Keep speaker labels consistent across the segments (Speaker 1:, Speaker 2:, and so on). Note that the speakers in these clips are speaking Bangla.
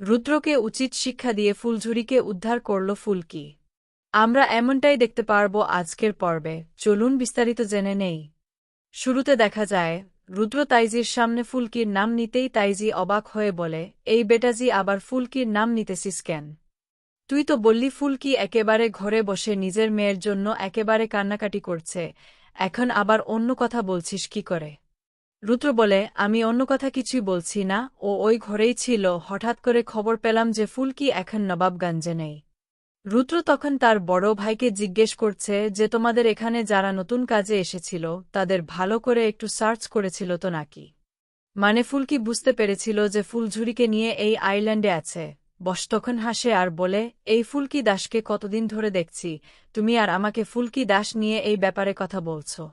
Speaker 1: রুদ্রকে উচিত শিক্ষা দিয়ে ফুলঝুরিকে উদ্ধার করল ফুলকি। আমরা এমনটাই দেখতে পারব আজকের পর্বে। চলুন বিস্তারিত জেনে নেই। শুরুতে দেখা যায়, রুদ্র তাইজির সামনে ফুলকির নাম নিতেই তাইজি অবাক হয়ে বলে, এই বেটাজি আবার ফুলকির নাম নিতেছিস কেন? তুই তো বললি ফুলকি একেবারে ঘরে বসে নিজের মেয়ের জন্য একেবারে কান্নাকাটি করছে। এখন আবার অন্য কথা বলছিস কি করে? রুদ্র বলে, আমি অন্য কথা কিছুই বলছি না। ও ওই ঘরেই ছিল। হঠাৎ করে খবর পেলাম যে ফুলকি এখন নবাবগঞ্জে নেই। রুদ্র তখন তার বড় ভাইকে জিজ্ঞেস করছে যে, তোমাদের এখানে যারা নতুন কাজে এসেছিল, তাদের ভালো করে একটু সার্চ করেছিল তো নাকি? মানে ফুলকি বুঝতে পেরেছিল যে ফুলঝুরিকে নিয়ে এই আইল্যান্ডে আছে। বস তখন হাসে আর বলে, এই ফুলকি দাসকে কতদিন ধরে দেখছি। তুমি আর আমাকে ফুলকি দাস নিয়ে এই ব্যাপারে কথা বলছো।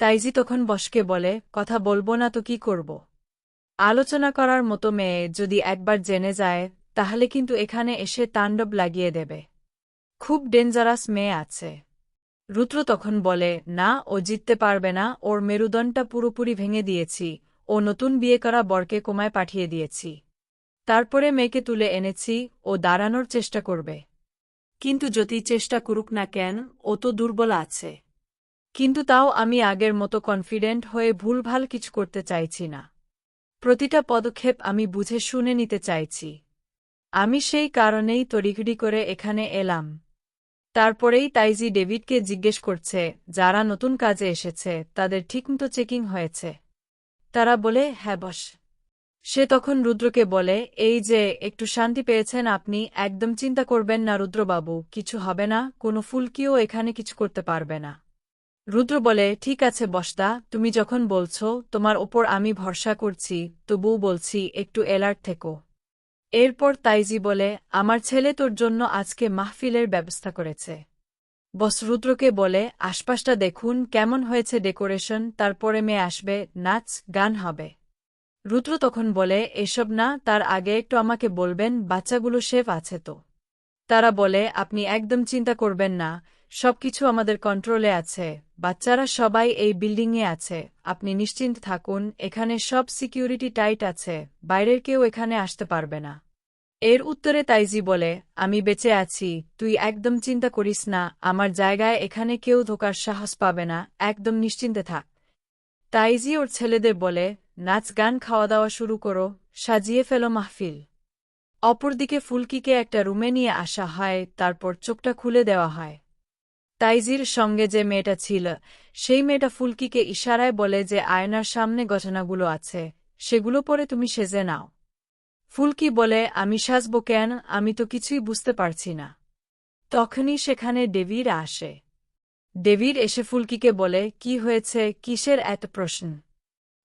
Speaker 1: তাইজি তখন বসকে বলে, কথা বলব না তো কি করব? আলোচনা করার মতো মেয়ে যদি একবার জেনে যায়, তাহলে কিন্তু এখানে এসে তাণ্ডব লাগিয়ে দেবে। খুব ডেঞ্জারাস মেয়ে আছে রুদ্র তখন বলে, না, ও জিততে পারবে না, ওর মেরুদণ্ডটা পুরোপুরি ভেঙে দিয়েছি, ও নতুন বিয়ে করা বরকে কোমায় পাঠিয়ে দিয়েছি। তারপরে মেয়েকে তুলে এনেছি, ও দাঁড়ানোর চেষ্টা করবে। কিন্তু যদি চেষ্টা করুক না কেন, ও তো দুর্বল আছে। কিন্তু তাও আমি আগের মতো কনফিডেন্ট হয়ে ভুলভাল কিছু করতে চাইছি না। প্রতিটা পদক্ষেপ আমি বুঝে শুনে নিতে চাইছি। আমি সেই কারণেই তড়িঘড়ি করে এখানে এলাম। তারপরেই তাইজি ডেভিডকে জিজ্ঞেস করছে, যারা নতুন কাজে এসেছে, তাদের ঠিকমতো চেকিং হয়েছে? তারা বলে হ্যাঁ বস। সে তখন রুদ্রকে বলে, এই যে, একটু শান্তি পেয়েছেন আপনি, একদম চিন্তা করবেন না রুদ্রবাবু, কিছু হবে না, কোনো ফুলকিও এখানে কিছু করতে পারবে না। রুদ্র বলে, ঠিক আছে বসদা, তুমি যখন বলছ, তোমার ওপর আমি ভরসা করছি তবু বলছি, একটু এলার্ট থেকো। এরপর তাইজি বলে, আমার ছেলে তোর জন্য আজকে মাহফিলের ব্যবস্থা করেছে। বস রুদ্রকে বলে, আশপাশটা দেখুন, কেমন হয়েছে ডেকোরেশন, তারপরে মেয়ে আসবে, নাচ, গান হবে। রুদ্র তখন বলে, এসব না, তার আগে একটু আমাকে বলবেন, বাচ্চাগুলো শেফ আছে তো। তারা বলে, আপনি একদম চিন্তা করবেন না সবকিছু আমাদের কন্ট্রোলে আছে। বাচ্চারা সবাই এই বিল্ডিংয়ে আছে। আপনি নিশ্চিন্ত থাকুন, এখানে সব সিকিউরিটি টাইট আছে। বাইরের কেউ এখানে আসতে পারবে না। এর উত্তরে তাইজি বলে, আমি বেঁচে আছি। তুই একদম চিন্তা করিস না, আমার জায়গায় এখানে কেউ ধোকার সাহস পাবে না। একদম নিশ্চিন্তে থাক। তাইজি ওর ছেলেদের বলে, নাচ গান খাওয়া দাওয়া শুরু করো, সাজিয়ে ফেলো মাহফিল। অপরদিকে ফুলকিকে একটা রুমে নিয়ে আসা হয়, তারপর চোখটা খুলে দেওয়া হয়। তাইজির সঙ্গে যে মেয়েটা ছিল, সেই মেয়েটা ফুলকিকে ইশারায় বলে যে আয়নার সামনে ঘটনাগুলো আছে, সেগুলো পরে তুমি সেজে নাও। ফুলকি বলে, আমি সাজব কেন? আমি তো কিছুই বুঝতে পারছি না। তখনই সেখানে ডেভির আসে। ডেভির এসে ফুলকিকে বলে, কি হয়েছে? কিসের এত প্রশ্ন?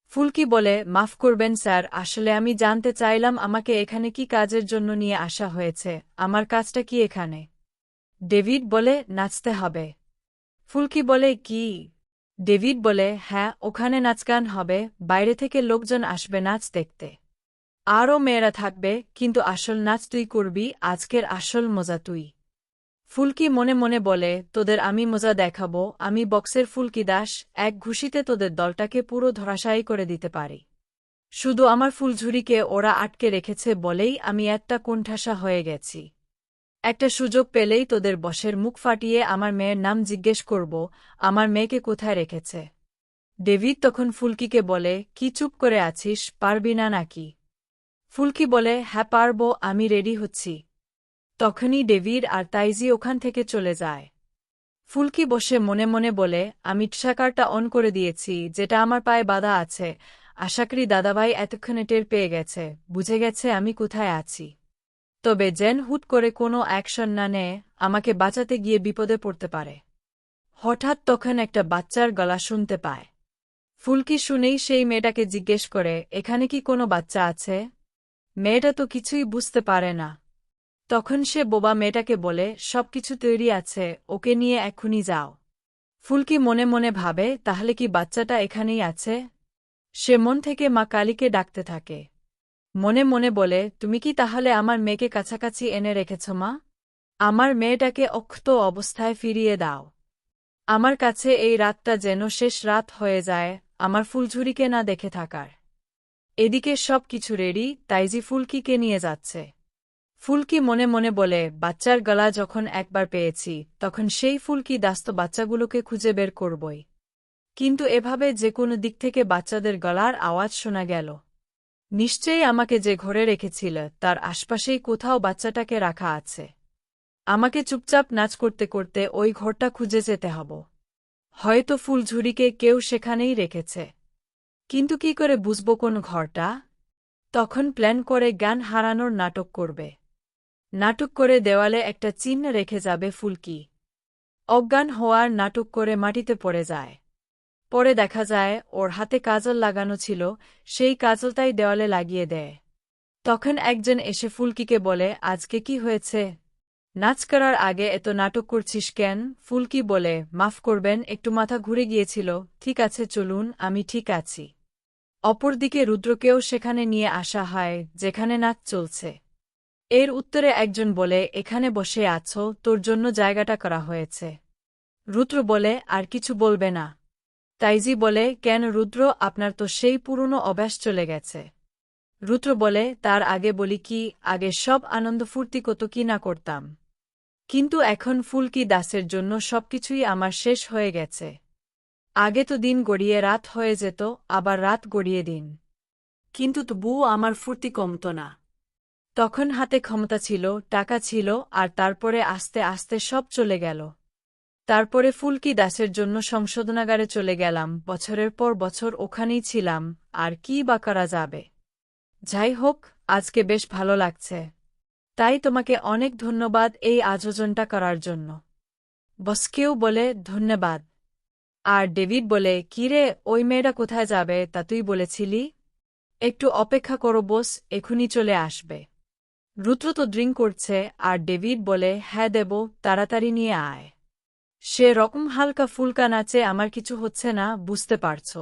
Speaker 1: ফুলকি বলে, মাফ করবেন স্যার, আসলে আমি জানতে চাইলাম আমাকে এখানে কি কাজের জন্য নিয়ে আসা হয়েছে, আমার কাজটা কি এখানে? ডেভিড বলে, নাচতে হবে। ফুলকি বলে, কি? ডেভিড বলে হ্যাঁ ওখানে নাচগান হবে, বাইরে থেকে লোকজন আসবে নাচ দেখতে। আরও মেয়েরা থাকবে, কিন্তু আসল নাচ তুই করবি, আজকের আসল মজা তুই। ফুলকি মনে মনে বলে, তোদের আমি মজা দেখাবো, আমি বক্সের ফুলকি দাস, এক ঘুষিতে তোদের দলটাকে পুরো ধরাশায়ী করে দিতে পারি। শুধু আমার ফুলঝুরিকে ওরা আটকে রেখেছে বলেই আমি একটা কোণঠাসা হয়ে গেছি। একটা সুযোগ পেলেই তোদের বসের মুখ ফাটিয়ে আমার মেয়ের নাম জিজ্ঞেস করব, আমার মেয়েকে কোথায় রেখেছে? ডেভিড তখন ফুলকিকে বলে, কি চুপ করে আছিস, পারবি না নাকি? ফুলকি বলে হ্যাঁ পারব, আমি রেডি হচ্ছি। তখনই ডেভিড আর তাইজি ওখান থেকে চলে যায়। ফুলকি বসে মনে মনে বলে, আমি ট্সাকারটা অন করে দিয়েছি, যেটা আমার পায়ে বাধা আছে। আশা করি দাদাভাই এতক্ষণে টের পেয়ে গেছে। বুঝে গেছে আমি কোথায় আছি। তবে জেন হুট করে কোনো অ্যাকশন না নেয়, আমাকে বাঁচাতে গিয়ে বিপদে পড়তে পারে। হঠাৎ তখন একটা বাচ্চার গলা শুনতে পায়। ফুলকি শুনেই সেই মেয়েটাকে জিজ্ঞেস করে, এখানে কি কোনো বাচ্চা আছে? মেয়েটা তো কিছুই বুঝতে পারে না। তখন সে বোবা মেয়েটাকে বলে, সব কিছু তৈরি আছে, ওকে নিয়ে এক্ষুনি যাও। ফুলকি মনে মনে ভাবে, তাহলে কি বাচ্চাটা এখানেই আছে? সে মন থেকে মা কালীকে ডাকতে থাকে। মনে মনে বলে, তুমি কি তাহলে আমার মেয়েকে কাছাকাছি এনে রেখেছ, মা? আমার মেয়েটাকে অক্ষত অবস্থায় ফিরিয়ে দাও। আমার কাছে এই রাতটা যেন শেষ রাত হয়ে যায়, আমার ফুলঝুরিকে না দেখে থাকার। এদিকে সব কিছু রেডি, তাইজি ফুলকিকে নিয়ে যাচ্ছে। ফুলকি মনে মনে বলে, বাচ্চার গলা যখন একবার পেয়েছি, তখন সেই ফুলকি দাস্ত বাচ্চাগুলোকে খুঁজে বের করবই। কিন্তু এভাবে যে কোনো দিক থেকে বাচ্চাদের গলার আওয়াজ শোনা গেল। নিশ্চয়ই আমাকে যে ঘরে রেখেছিল, তার আশপাশেই কোথাও বাচ্চাটাকে রাখা আছে। আমাকে চুপচাপ নাচ করতে করতে ওই ঘরটা খুঁজে যেতে হব। হয়তো ফুলঝুরিকে কেউ সেখানেই রেখেছে। কিন্তু কি করে বুঝব কোন ঘরটা? তখন প্ল্যান করে জ্ঞান হারানোর নাটক করবে। নাটক করে দেওয়ালে একটা চিহ্ন রেখে যাবে ফুলকি। অজ্ঞান হওয়ার নাটক করে মাটিতে পড়ে যায়। পরে দেখা যায়, ওর হাতে কাজল লাগানো ছিল, সেই কাজলটাই দেওয়ালে লাগিয়ে দেয়। তখন একজন এসে ফুলকিকে বলে, আজকে কি হয়েছে? নাচ করার আগে এত নাটক করছিস কেন? ফুলকি বলে, মাফ করবেন, একটু মাথা ঘুরে গিয়েছিল। ঠিক আছে, চলুন, আমি ঠিক আছি। অপরদিকে রুদ্রকেও সেখানে নিয়ে আসা হয়, যেখানে নাচ চলছে। এর উত্তরে একজন বলে, এখানে বসে আছো, তোর জন্য জায়গাটা করা হয়েছে। রুদ্র বলে, আর কিছু বলবে না। তাইজি বলে, কেন রুদ্র আপনার তো সেই পুরনো অভ্যাস চলে গেছে? রুদ্র বলে, তার আগে বলি কি, আগে সব আনন্দ ফুর্তি কত কি না করতাম। কিন্তু এখন ফুলকি দাসের জন্য সবকিছুই আমার শেষ হয়ে গেছে। আগে তো দিন গড়িয়ে রাত হয়ে যেত, আবার রাত গড়িয়ে দিন। কিন্তু তবুও আমার ফুর্তি কমত না। তখন হাতে ক্ষমতা ছিল, টাকা ছিল, আর তারপরে আস্তে আস্তে সব চলে গেল। তারপরে ফুলকি দাসের জন্য সংশোধনাগারে চলে গেলাম। বছরের পর বছর ওখানেই ছিলাম। আর কি বা করা যাবে? যাই হোক, আজকে বেশ ভালো লাগছে। তাই তোমাকে অনেক ধন্যবাদ এই আয়োজনটা করার জন্য। বসকেও বলে, ধন্যবাদ। আর ডেভিড বলে কিরে ওই মেয়েটা কোথায় যাবে তা তুই বলেছিলি? একটু অপেক্ষা করো বোস, এখুনি চলে আসবে। রুদ্র তো ড্রিঙ্ক করছে, আর ডেভিড বলে হ্যাঁ দেব, তাড়াতাড়ি নিয়ে আয়। সে রকম হালকা ফুলকা নাচে আমার কিছু হচ্ছে না, বুঝতে পারছ।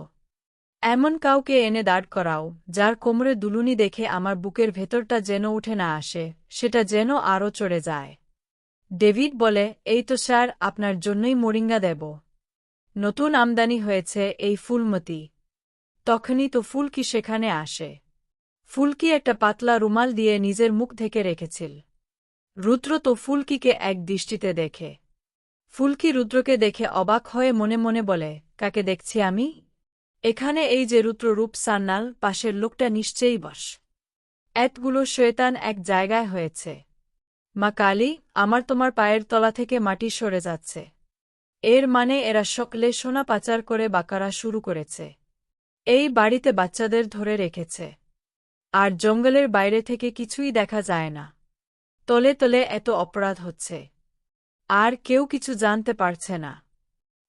Speaker 1: এমন কাউকে এনে দাঁড় করাও, যার কোমরে দুলুনি দেখে আমার বুকের ভেতরটা যেন উঠে না আসে, সেটা যেন আরও চড়ে যায়। ডেভিড বলে, এই তো স্যার, আপনার জন্যই মোরিঙ্গা দেব। নতুন আমদানি হয়েছে এই ফুলমতি। তখনই তো ফুলকি সেখানে আসে। ফুলকি একটা পাতলা রুমাল দিয়ে নিজের মুখ ঢেকে রেখেছিল। রুদ্র তো ফুলকিকে এক দৃষ্টিতে দেখে। ফুলকি রুদ্রকে দেখে অবাক হয়ে মনে মনে বলে, কাকে দেখছি আমি? এখানে এই যে রুদ্ররূপ সান্নাল পাশের লোকটা নিশ্চয়ই বস। এতগুলো শয়তান এক জায়গায় হয়েছে। মা কালী, আমার তোমার পায়ের তলা থেকে মাটি সরে যাচ্ছে। এর মানে এরা সকলে সোনা পাচার করে বাকারা শুরু করেছে। এই বাড়িতে বাচ্চাদের ধরে রেখেছে। আর জঙ্গলের বাইরে থেকে কিছুই দেখা যায় না। তলে তলে এত অপরাধ হচ্ছে। আর কেউ কিছু জানতে পারছে না।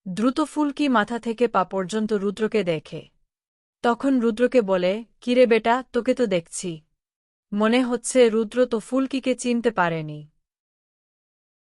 Speaker 1: দ্রুত ফুলকি মাথা থেকে পা পর্যন্ত রুদ্রকে দেখে। তখন রুদ্রকে বলে, কিরে বেটা, তোকে তো দেখছি। মনে হচ্ছে রুদ্র তো ফুলকিকে চিনতে পারেনি।